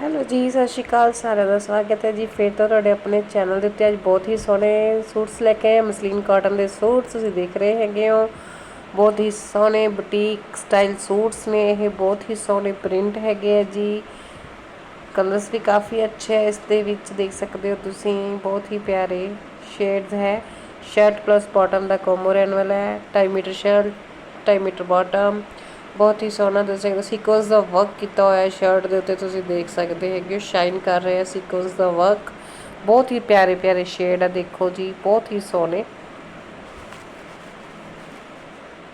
Hello ਜੀ, ਸਤਿ ਸ਼੍ਰੀ ਅਕਾਲ ਸਾਰਿਆਂ ਦਾ ਸਵਾਗਤ ਹੈ ਜੀ। ਫਿਰ ਤੋਂ ਤੁਹਾਡੇ ਆਪਣੇ ਚੈਨਲ ਦੇ ਉੱਤੇ ਅੱਜ ਬਹੁਤ ਹੀ ਸੋਹਣੇ ਸੂਟਸ ਲੈ ਕੇ ਆਏ ਮਸਲੀਨ ਕਾਟਨ ਦੇ ਸੂਟਸ ਤੁਸੀਂ ਦੇਖ ਰਹੇ ਹੈਗੇ ਹੋ। ਬਹੁਤ ਹੀ ਸੋਹਣੇ ਬੁਟੀਕ ਸਟਾਈਲ ਸੂਟਸ ਨੇ। ਇਹ ਬਹੁਤ ਹੀ ਸੋਹਣੇ ਪ੍ਰਿੰਟ ਹੈਗੇ ਆ ਜੀ। ਕਲਰਸ ਵੀ ਕਾਫੀ ਅੱਛੇ ਹੈ ਇਸ ਦੇ ਵਿੱਚ ਦੇਖ ਸਕਦੇ ਹੋ ਤੁਸੀਂ, ਬਹੁਤ ਹੀ ਪਿਆਰੇ ਸ਼ੇਡਸ ਹੈ। ਸ਼ਰਟ ਪਲੱਸ ਬਾਟਮ ਦਾ ਕੋਮੋ ਰਹਿਣ ਵਾਲਾ ਹੈ। 2.5 ਮੀਟਰ ਸ਼ਰਟ 2.5 ਮੀਟਰ ਬਾਟਮ ਬਹੁਤ ਹੀ ਸੋਹਣਾ ਤੁਸੀਂ ਸਕਦੇ ਸੀਕੁਐਂਸ ਦਾ ਵਰਕ ਕੀਤਾ ਹੋਇਆ ਸ਼ਰਟ ਦੇ ਉੱਤੇ, ਤੁਸੀਂ ਦੇਖ ਸਕਦੇ ਹੈਗੇ ਹੋ ਸ਼ਾਈਨ ਕਰ ਰਿਹਾ ਸੀਕੁਐਂਸ ਦਾ ਵਰਕ ਬਹੁਤ ਹੀ ਪਿਆਰੇ ਪਿਆਰੇ ਸ਼ੇਡ ਆ, ਦੇਖੋ ਜੀ, ਬਹੁਤ ਹੀ ਸੋਹਣੇ।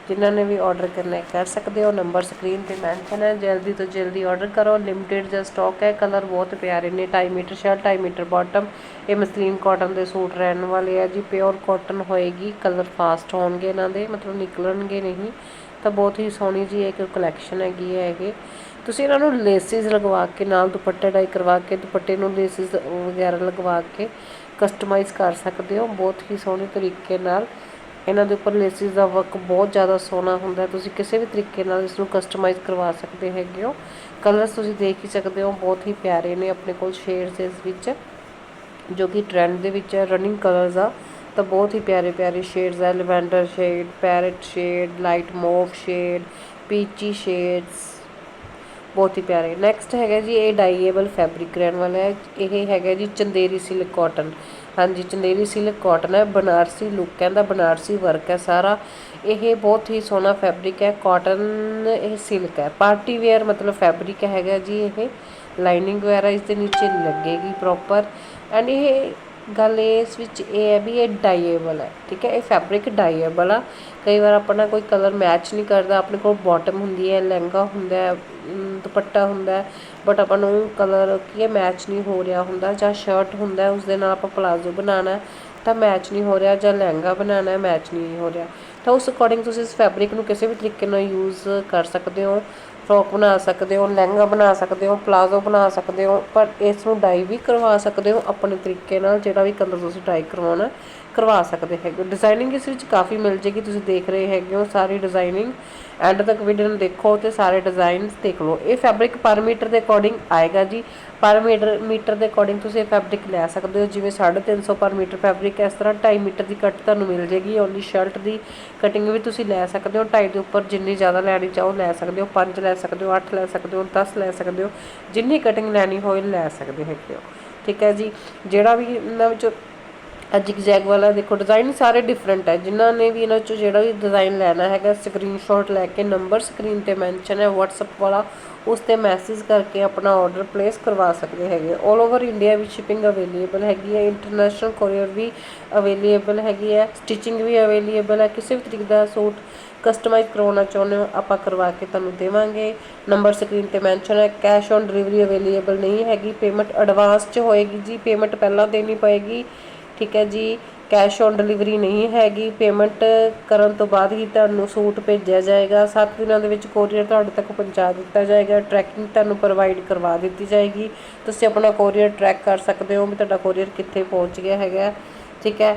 ਜਿਨ੍ਹਾਂ ਨੇ ਵੀ ਆਰਡਰ ਕਰਨਾ ਕਰ ਸਕਦੇ ਹੋ। ਨੰਬਰ ਸਕਰੀਨ ਤੇ ਮੈਂਸ਼ਨ ਹੈ, ਜਲਦੀ ਤੋਂ ਜਲਦੀ ਆਰਡਰ ਕਰੋ। ਲਿਮਟਿਡ ਜਿਹਾ ਸਟਾਕ ਹੈ ਕਲਰ ਬਹੁਤ ਪਿਆਰੇ ਨੇ। 2.5 ਮੀਟਰ ਸ਼ਰਟ 2.5 ਮੀਟਰ ਬਾਟਮ ਇਹ ਮਸਲੀਨ ਕਾਟਨ ਦੇ ਸੂਟ ਰਹਿਣ ਵਾਲੇ ਆ ਜੀ। ਪਿਓਰ ਕਾਟਨ ਹੋਏਗੀ ਕਲਰ ਫਾਸਟ ਹੋਣਗੇ ਇਹਨਾਂ ਦੇ, ਮਤਲਬ ਨਿਕਲਣਗੇ ਨਹੀਂ। ਤਾਂ ਬਹੁਤ ਹੀ ਸੋਹਣੀ ਜੀ ਇੱਕ ਕਲੈਕਸ਼ਨ ਹੈਗੀ ਹੈ ਇਹ। ਤੁਸੀਂ ਇਹਨਾਂ ਨੂੰ ਲੇਸਿਸ ਲਗਵਾ ਕੇ ਨਾਲ ਦੁਪੱਟਾ ਡਾਈ ਕਰਵਾ ਕੇ, ਦੁਪੱਟੇ ਨੂੰ ਲੇਸਿਸ ਵਗੈਰਾ ਲਗਵਾ ਕੇ ਕਸਟਮਾਈਜ਼ ਕਰ ਸਕਦੇ ਹੋ। ਬਹੁਤ ਹੀ ਸੋਹਣੇ ਤਰੀਕੇ ਨਾਲ ਇਹਨਾਂ ਦੇ ਉੱਪਰ ਲੇਸਿਸ ਦਾ ਵਰਕ ਬਹੁਤ ਜ਼ਿਆਦਾ ਸੋਹਣਾ ਹੁੰਦਾ ਤੁਸੀਂ ਕਿਸੇ ਵੀ ਤਰੀਕੇ ਨਾਲ ਇਸ ਨੂੰ ਕਸਟਮਾਈਜ਼ ਕਰਵਾ ਸਕਦੇ ਹੈਗੇ ਹੋ। ਕਲਰਸ ਤੁਸੀਂ ਦੇਖ ਹੀ ਸਕਦੇ ਹੋ, ਬਹੁਤ ਹੀ ਪਿਆਰੇ ਨੇ ਆਪਣੇ ਕੋਲ ਸ਼ੇਡਸ ਇਸ ਵਿੱਚ, ਜੋ ਕਿ ਟ੍ਰੈਂਡ ਦੇ ਵਿੱਚ ਹੈ। ਰਨਿੰਗ ਕਲਰਸ ਆ। ਤਾਂ ਬਹੁਤ ਹੀ ਪਿਆਰੇ ਪਿਆਰੇ ਸ਼ੇਡਸ ਹੈ lavender shade parrot shade light mauve shade peachy shades ਬਹੁਤ ਹੀ ਪਿਆਰੇ। ਨੈਕਸਟ ਹੈਗਾ ਜੀ ਇਹ ਡਾਈਏਬਲ ਫੈਬਰਿਕ ਰਹਿਣ ਵਾਲਾ ਹੈ। ਇਹ ਹੈਗਾ ਜੀ ਚੰਦੇਰੀ ਸਿਲਕ ਕਾਟਨ ਹਾਂਜੀ, ਚੰਦੇਰੀ ਸਿਲਕ ਕਾਟਨ ਹੈ, ਬਨਾਰਸੀ ਲੁੱਕ ਹੈ ਦਾ ਬਨਾਰਸੀ ਵਰਕ ਹੈ ਸਾਰਾ। ਇਹ ਬਹੁਤ ਹੀ ਸੋਹਣਾ ਫੈਬਰਿਕ ਹੈ ਕਾਟਨ ਇਹ ਸਿਲਕ ਹੈ। ਪਾਰਟੀ ਵੇਅਰ ਮਤਲਬ ਫੈਬਰਿਕ ਹੈਗਾ ਜੀ ਇਹ। ਲਾਈਨਿੰਗ ਵਗੈਰਾ ਇਸ ਦੇ ਨੀਚੇ ਲੱਗੇਗੀ ਪ੍ਰੋਪਰ ਐਂਡ ਇਹ ਗੱਲ ਇਸ ਵਿੱਚ ਇਹ ਹੈ ਵੀ ਇਹ ਡਾਈਏਬਲ ਹੈ, ਠੀਕ ਹੈ? ਇਹ ਫੈਬਰਿਕ ਡਾਈਏਬਲ ਆ। ਕਈ ਵਾਰ ਆਪਣਾ ਕੋਈ ਕਲਰ ਮੈਚ ਨਹੀਂ ਕਰਦਾ, ਆਪਣੇ ਕੋਲ ਬਾਟਮ ਹੁੰਦੀ ਹੈ, ਲਹਿੰਗਾ ਹੁੰਦਾ ਦੁਪੱਟਾ ਹੁੰਦਾ ਬਟ ਆਪਾਂ ਨੂੰ ਕਲਰ ਕੀ ਹੈ ਮੈਚ ਨਹੀਂ ਹੋ ਰਿਹਾ ਹੁੰਦਾ, ਜਾਂ ਸ਼ਰਟ ਹੁੰਦਾ ਉਸ ਦੇ ਨਾਲ ਆਪਾਂ ਪਲਾਜ਼ੋ ਬਣਾਉਣਾ ਤਾਂ ਮੈਚ ਨਹੀਂ ਹੋ ਰਿਹਾ, ਜਾਂ ਲਹਿੰਗਾ ਬਣਾਉਣਾ ਮੈਚ ਨਹੀਂ ਹੋ ਰਿਹਾ। ਤਾਂ ਉਸ ਅਕੋਰਡਿੰਗ ਤੁਸੀਂ ਇਸ ਫੈਬਰਿਕ ਨੂੰ ਕਿਸੇ ਵੀ ਤਰੀਕੇ ਨਾਲ ਯੂਜ਼ ਕਰ ਸਕਦੇ ਹੋ। ਫਰੋਕ ਬਣਾ ਸਕਦੇ ਹੋ, ਲਹਿੰਗਾ ਬਣਾ ਸਕਦੇ ਹੋ, ਪਲਾਜ਼ੋ ਬਣਾ ਸਕਦੇ ਹੋ, ਪਰ ਇਸ ਨੂੰ ਡਾਈ ਵੀ ਕਰਵਾ ਸਕਦੇ ਹੋ, ਆਪਣੇ ਤਰੀਕੇ ਨਾਲ ਜਿਹੜਾ ਵੀ ਕਲਰ ਤੁਸੀਂ ਡਾਈ ਕਰਵਾਉਣਾ, ਕਰਵਾ ਸਕਦੇ ਹੈਗੇ ਡਿਜ਼ਾਈਨਿੰਗ ਇਸ ਵਿੱਚ ਕਾਫੀ ਮਿਲ ਜੇਗੀ, ਤੁਸੀਂ ਦੇਖ ਰਹੇ ਹੈਗੇ ਹੋ ਸਾਰੀ ਡਿਜ਼ਾਈਨਿੰਗ ਐਂਡ ਤੱਕ ਵੀਡੀਓ ਨੂੰ ਦੇਖੋ ਤੇ ਸਾਰੇ ਡਿਜ਼ਾਈਨਸ ਦੇਖ ਲਓ। ਇਹ ਫੈਬਰਿਕ ਪਰ ਮੀਟਰ ਦੇ ਅਕੋਰਡਿੰਗ ਆਏਗਾ ਜੀ। ਪਰ ਮੀਟਰ ਮੀਟਰ ਦੇ ਅਕੋਰਡਿੰਗ ਤੁਸੀਂ ਇਹ ਫੈਬਰਿਕ ਲੈ ਸਕਦੇ ਹੋ, ਜਿਵੇਂ 350 ਪਰ ਮੀਟਰ ਫੈਬਰਿਕ ਇਸ ਤਰ੍ਹਾਂ 2.5 ਮੀਟਰ ਦੀ ਕੱਟ ਤੁਹਾਨੂੰ ਮਿਲ ਜੇਗੀ, ਓਨਲੀ ਸ਼ਰਟ ਦੀ ਕਟਿੰਗ ਵੀ ਤੁਸੀਂ ਲੈ ਸਕਦੇ ਹੋ। 2.5 ਦੇ ਉੱਪਰ ਜਿੰਨੀ ਜ਼ਿਆਦਾ ਲੈਣੀ ਚਾਹੋ ਲੈ ਸਕਦੇ ਹੋ 5 ਲੈ ਸਕਦੇ ਹੋ 8 ਲੈ ਸਕਦੇ ਹੋ 10 ਲੈ ਸਕਦੇ ਹੋ, ਜਿੰਨੀ ਕਟਿੰਗ ਲੈਣੀ ਹੋਏ ਲੈ ਸਕਦੇ ਹੈਗੇ ਹੋ। ਠੀਕ ਹੈ ਜੀ? ਜਿਹੜਾ ਵੀ ਇਹਨਾਂ ਵਿੱਚੋਂ ਜਿਗ ਜੈਗ ਵਾਲਾ ਦੇਖੋ ਡਿਜ਼ਾਈਨ ਸਾਰੇ ਡਿਫਰੈਂਟ ਹੈ ਜਿਨ੍ਹਾਂ ਨੇ ਵੀ ਇਹਨਾਂ ਚੋਂ ਜਿਹੜਾ ਵੀ ਡਿਜ਼ਾਈਨ ਲੈਣਾ ਹੈਗਾ ਸਕਰੀਨਸ਼ਾਟ ਲੈ ਕੇ ਨੰਬਰ ਸਕਰੀਨ ਤੇ ਮੈਂਸ਼ਨ ਹੈ, WhatsApp ਵਾਲਾ, ਉਸ ਤੇ ਮੈਸੇਜ ਕਰਕੇ ਆਪਣਾ ਆਰਡਰ ਪਲੇਸ ਕਰਵਾ ਸਕਦੇ ਹੈਗੇ। 올 ਓਵਰ ਇੰਡੀਆ ਵਿੱਚ ਸ਼ਿਪਿੰਗ ਅਵੇਲੇਬਲ ਹੈਗੀ ਹੈ ਇੰਟਰਨੈਸ਼ਨਲ ਕੋਰੀਅਰ ਵੀ ਅਵੇਲੇਬਲ ਹੈਗੀ ਹੈ ਸਟਿਚਿੰਗ ਵੀ ਅਵੇਲੇਬਲ ਹੈ। ਕਿਸੇ ਵੀ ਤਰੀਕੇ ਦਾ ਸੂਟ ਕਸਟਮਾਈਜ਼ ਕਰਵਾਉਣਾ ਚਾਹੁੰਦੇ ਹੋ, ਆਪਾਂ ਕਰਵਾ ਕੇ ਤੁਹਾਨੂੰ ਦੇਵਾਂਗੇ। ਨੰਬਰ ਸਕਰੀਨ ਤੇ ਮੈਂਸ਼ਨ ਹੈ ਕੈਸ਼ ਔਨ ਡਿਲੀਵਰੀ ਅਵੇਲੇਬਲ ਨਹੀਂ ਹੈਗੀ ਪੇਮੈਂਟ ਐਡਵਾਂਸ 'ਚ ਹੋਏਗੀ ਜੀ ਪੇਮੈਂਟ ਪਹਿਲਾਂ ਦੇਣੀ ਪਏਗੀ। ਠੀਕ ਹੈ ਜੀ ਕੈਸ਼ ਔਨ ਡਿਲੀਵਰੀ ਨਹੀਂ ਹੈਗੀ ਪੇਮੈਂਟ ਕਰਨ ਤੋਂ ਬਾਅਦ ਹੀ ਤੁਹਾਨੂੰ ਸੂਟ ਭੇਜਿਆ ਜਾਏਗਾ 7 ਦਿਨਾਂ ਦੇ ਵਿੱਚ ਕੋਰੀਅਰ ਤੁਹਾਡੇ ਤੱਕ ਪਹੁੰਚਾ ਦਿੱਤਾ ਜਾਏਗਾ ਟਰੈਕਿੰਗ ਤੁਹਾਨੂੰ ਪ੍ਰੋਵਾਈਡ ਕਰਵਾ ਦਿੱਤੀ ਜਾਏਗੀ, ਤੁਸੀਂ ਆਪਣਾ ਕੋਰੀਅਰ ਟਰੈਕ ਕਰ ਸਕਦੇ ਹੋ ਵੀ ਤੁਹਾਡਾ ਕੋਰੀਅਰ ਕਿੱਥੇ ਪਹੁੰਚ ਗਿਆ ਹੈਗਾ, ਠੀਕ ਹੈ।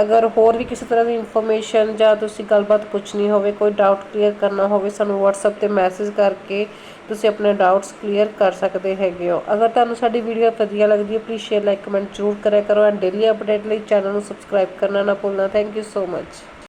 ਅਗਰ ਹੋਰ ਵੀ ਕਿਸੇ ਤਰ੍ਹਾਂ ਦੀ ਇਨਫੋਰਮੇਸ਼ਨ ਜਾਂ ਤੁਸੀਂ ਗੱਲਬਾਤ ਪੁੱਛਣੀ ਹੋਵੇ, ਕੋਈ ਡਾਊਟ ਕਲੀਅਰ ਕਰਨਾ ਹੋਵੇ, ਸਾਨੂੰ WhatsApp ਤੇ ਮੈਸੇਜ ਕਰਕੇ ਤੁਸੀਂ ਆਪਣੇ ਡਾਊਟਸ ਕਲੀਅਰ ਕਰ ਸਕਦੇ ਹੈਗੇ ਹੋ। ਅਗਰ ਤੁਹਾਨੂੰ ਸਾਡੀ ਵੀਡੀਓ ਵਧੀਆ ਲੱਗਦੀ ਹੈ ਪਲੀਜ਼ ਸ਼ੇਅਰ ਲਾਈਕ ਕਮੈਂਟ ਜ਼ਰੂਰ ਕਰਿਆ ਕਰੋ। ਐਂਡ ਡੇਲੀ ਅਪਡੇਟ ਲਈ ਚੈਨਲ ਨੂੰ ਸਬਸਕ੍ਰਾਈਬ ਕਰਨਾ ਨਾ ਭੁੱਲਣਾ। Thank you so much